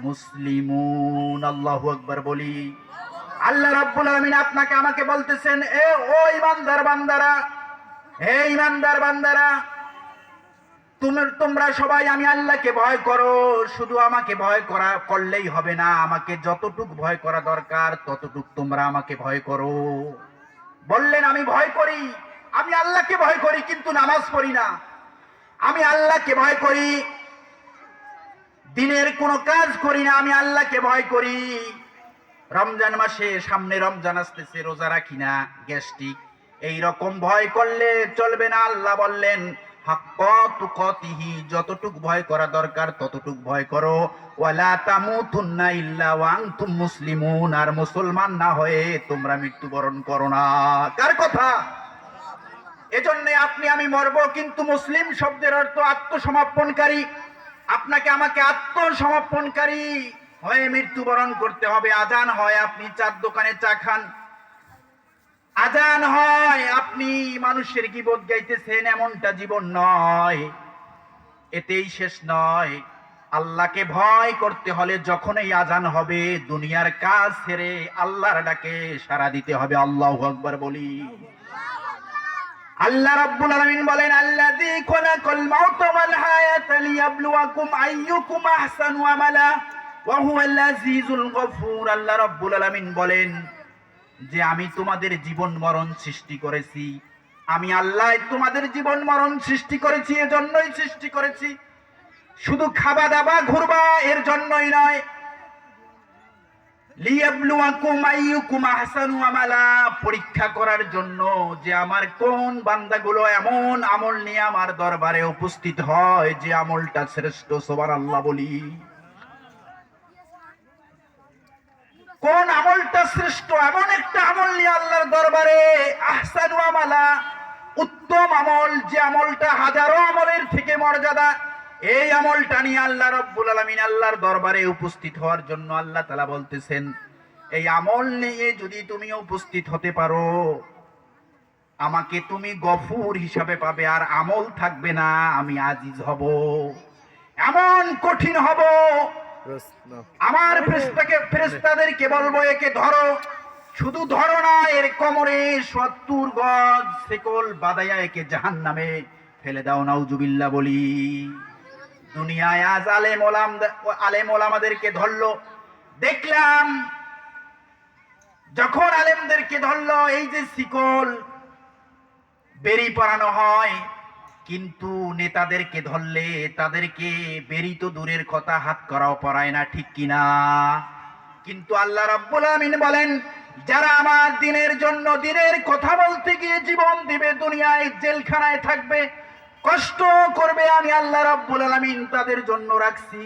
মুসলিমুন আল্লাহু আকবার বলি। আল্লাহ রাব্বুল আলামিন আপনাকে আমাকে বলতেছেন এ ও ইমানদার বান্দারা হে ইমানদার বান্দারা তোমরা সবাই আমি আল্লাহকে ভয় করো। শুধু আমাকে ভয় করা করলেই হবে না। আমাকে যতটুক ভয় করা দরকার ততটুক তোমরা আমাকে ভয় করো। বললেন আমি ভয় করি। আমি আল্লাহকে ভয় করি কিন্তু নামাজ পড়ি না। আমি আল্লাহকে ভয় করি। দিনের কোনো কাজ করি না, আমি আল্লাহকে ভয় করি। রমজান মাসে সামনে রমজান আসতেছে, রোজা রাখি না, গ্যাস্ট্রিক। এই রকম ভয় করলে চলবে না, আল্লাহ বললেন হাক্কাতুকাতিহি যতটুক ভয় করা দরকার ততটুক ভয় করো। ওয়ালা তামুতুন্না মুসলিমুন, আর মুসলমান না হয়ে তোমরা মৃত্যুবরণ করো না। কার কথা? এজন্য আপনি আমি মরব, কিন্তু মুসলিম শব্দের অর্থ আত্মসমর্পণকারী। আপনাকে আমাকে আত্মসমর্পণকারী হয়ে মৃত্যুবরণ করতে হবে। আজান হয়, আপনি চার দোকানে চা খান। আজান হয়, আপনি মানুষের গিবত গাইতেছেন, এমনটা জীবন নয়। এতেই শেষ নয়। আল্লাহকে ভয় করতে হলে যখনই আজান হবে, দুনিয়ার কাজ ছেড়ে আল্লাহর ডাকে সারা দিতে হবে। আল্লাহ আকবার বলি। আল্লাহ রাব্বুল আলামিন বলেন আল্লাযী আমালা ওয়া হুয়াল আজিজুল গফুর আল্লাহ রাব্বুল আলামিন বলেন যে আমি তোমাদের জীবন মরণ সৃষ্টি করেছি। আমি আল্লাহ তোমাদের জীবন মরণ সৃষ্টি করেছি, এজন্যই সৃষ্টি করেছি। শুধু খাবা দাবা ঘুরবা এর জন্যই নয় লিয়াবলুয়াকুম আইয়ুকুম আহসানু আমালা পরীক্ষা করার জন্য যে আমার কোন বান্দাগুলো এমন আমল নিয়ে আমার দরবারে উপস্থিত হয়, যে আমলটা শ্রেষ্ঠ সবার আল্লাহ বলি। কোন আমলটা শ্রেষ্ঠ, এমন একটা আমল নিয়ে আল্লাহর দরবারে আহসানু আমালা। উত্তম আমল, যে আমলটা হাজারো আমলের থেকে মর্যাদা এই আমলটা নিয়ে আল্লাহ রব্বুল আলমিন আল্লাহর দরবারে উপস্থিত হওয়ার জন্য আল্লাহ তালা বলতেছেন, এই আমল নিয়ে যদি তুমি উপস্থিত হতে পারো, আমাকে তুমি গফুর হিসাবে পাবে, আর আমল থাকবে না, আমি আজিজ হব। এমন কঠিন হব। আমার ফেরেশতাকে, ফেরেশতাদেরকে বলব, একে ধরো। শুধু ধরো না, এর কোমরে সত্তর গজ সেকল বাদাইয়া একে জাহান নামে ফেলে দাও, নাউজুবিল্লাহ বলি। দুনিয়ায় আজ আলেম ওলাম আলেম ওলামাদেরকে ধরলো। দেখলাম যখন আলেমদেরকে ধরলো, এই যে শিকল বেরি পরানো হয়, কিন্তু নেতাদেরকে ধরলে তাদেরকে বেরি তো দূরের কথা, হাত করাও পড়ায় না, ঠিক কিনা কিন্তু আল্লাহ রাব্বুল আমিন বলেন, যারা আমার দিনের জন্য দিনের কথা বলতে গিয়ে জীবন দিবে, দুনিয়ায় জেলখানায় থাকবে কষ্ট করবে আমি আল্লাহ রাব্বুল আলামিন তাদের জন্য রাখছি।